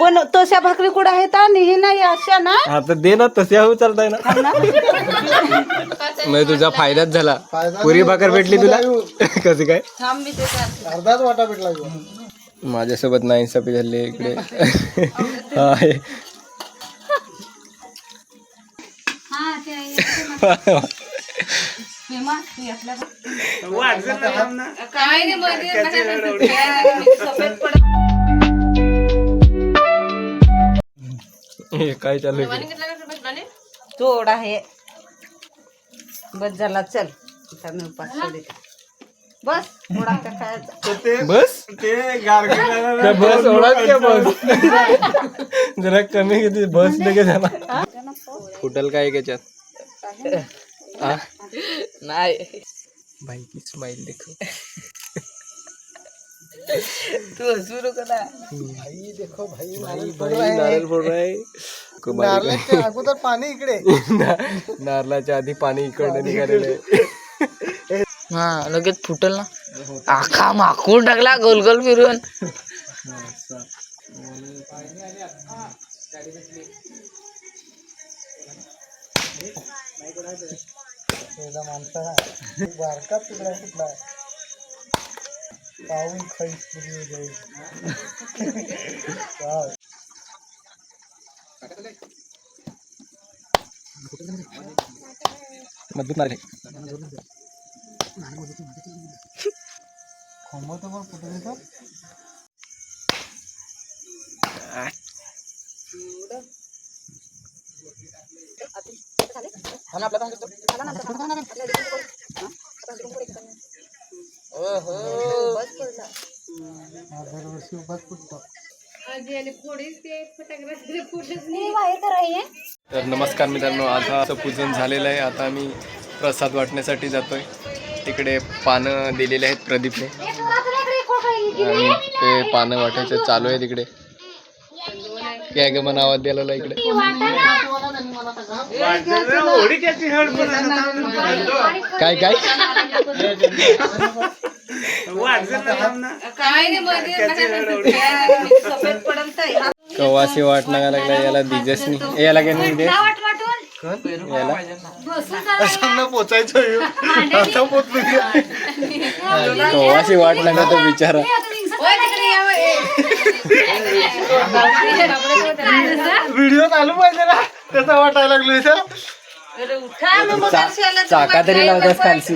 पण तशा भाकरी कुठं आहेत आणि हे नाही अशा ना? आता दे ना तसे हवं चालताय ना. म्हणजे तुझा फायदाच झाला. पुरी भाकर भेटली तुला? कसं काय? थांब मी ते करते. अर्धाच वाटा भेटला माझ्यासोबत नाही सपी झाले इकडे. तू. काय नाही मध्ये माझ्या सफेद पडत हे काय चालू आहे? थोडा आहे. बस झाला चल. आता मी उपास सोडते. बस थोडा का खायचा? बस? त्या बस ओळख का बस? जरा कमी किती? बस लगे झाला फुटल काय त्याच्यात? आ? नाही. भाई की स्माइल देखो. तू हसू नको ना भाई देखो भाई भाई भाई नारळ फोड रहा है खूप बारीक आहे. नारळाच्या अगोदर पाणी इकडे नारळाच्या आधी पाणी इकडनं निघालेलं आहे हा लगेच फुटल ना आखा माकून टाकला गोल गोल फिरून माणसा बारका तुकडा कुठला पाहून खाईस पूर्वी जाईल वाव. मजबूत नारळ आहे. खोंबं तर मग कुठे देतो हा दरवर्षी उभाच फुटतो तर नमस्कार मित्रांनो आता असं पूजन झालेलं आहे. आता आम्ही प्रसाद वाटण्यासाठी जातोय. तिकडे पानं दिलेले आहेत प्रदीपने. आणि ते पानं वाटायचं चालू आहे तिकडे. काय ग मना आवाज द्यायला इकडे. काय काय? कवाशी वाट लागा लागला याला दिजसनी याला काय नाही दे याला? सामना पोचायचं ह्यो. आता पोचलो. कवाशी वाट लागा तो बिचारा. व्हिडिओ चालू पाहिजे ना. त्याचा वाटायला लागलो इथं? चाका तरी लावतास खालची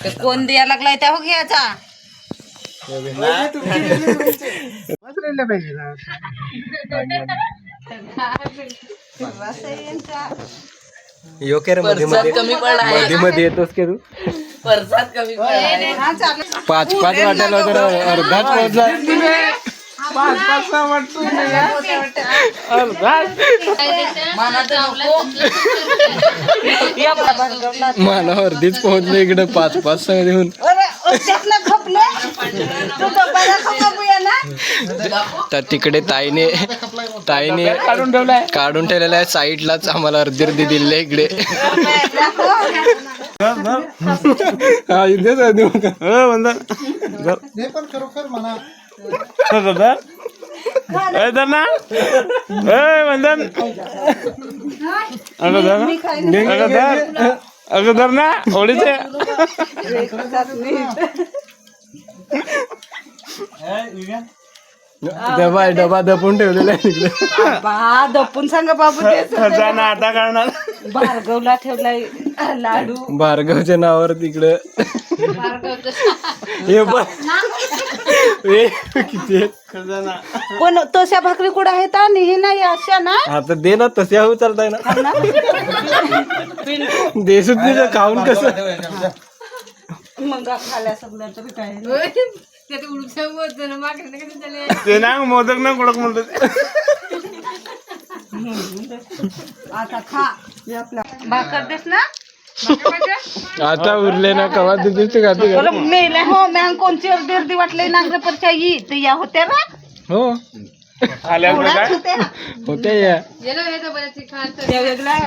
ते कोण द्यायला लागलाय त्या हो घ्यायचा पाहिजे ना रे मध्ये. मध्ये कमी पडला मध्ये मध्ये येतोस की तू? परसाद कमी पडला हा चालेल. पाच पाच वाटायला तर अर्धाच पोहोचला मला अर्धीच पोहोचले इकडे पाच पाच सगळे देऊन. अरे त्यातलं खपलं. तू डब्याला खपूया ना. तर तिकडे ताईने ताईने काढून ठेवलाय. काढून ठेवलेला आहे. साईडलाच आम्हाला अर्धी अर्धी दिले इकडे. हा इथेच आहे देऊ का? हे पण खरोखर म्हणा अगोदर ना होळीचे डबा आहे, डबा दपून ठेवलेला आहे तिकडे. बा दपून सांगा बाबू तेच आता करणार. भार्गवला ठेवलाय लाडू. भार्गवच्या नावावर तिकडं. हे बघ. हे किती? पण तशा भाकरी कुठं आहेत आणि हे नाही अशा ना? आता दे ना तसे हवं चालताय ना. देसूत नाही तर खाऊन कसं? मग खाल्या सगळ्या तरी काय ते ना मोदक ना कडक म्हणतो आता खा. हे आपला भाकर देस ना? आता उरले ना कवा देतेस ते खाते का? मेले हो मॅम कोणची अर्धी अर्धी वाटले? नांगर परच्या यी तर या होत्या ना? हो. थोड्याच होत्या? होते या.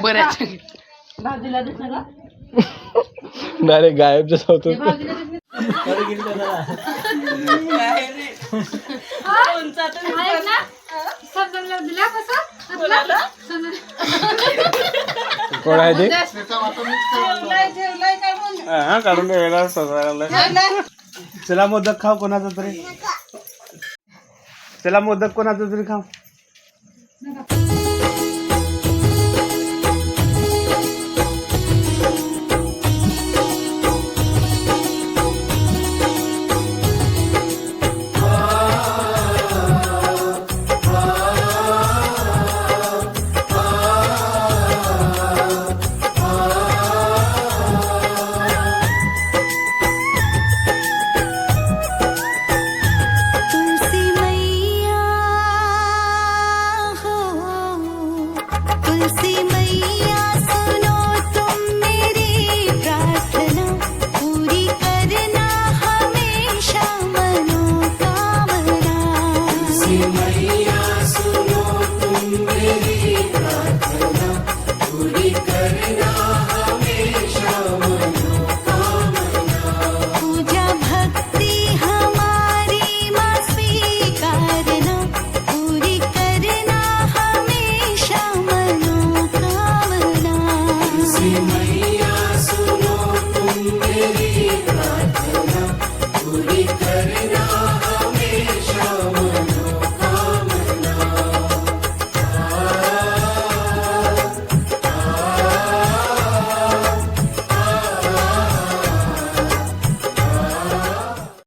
बऱ्याच भाजीला दिसलं का? डायरेक्ट गायब जसं होतो. ते जेवलाय जेवलाय काय म्हणून हा काढून वेगळा सजवायला चला मोदक खाऊ कोणाचा तरी. चला मोदक कोणाचा तरी खाऊ.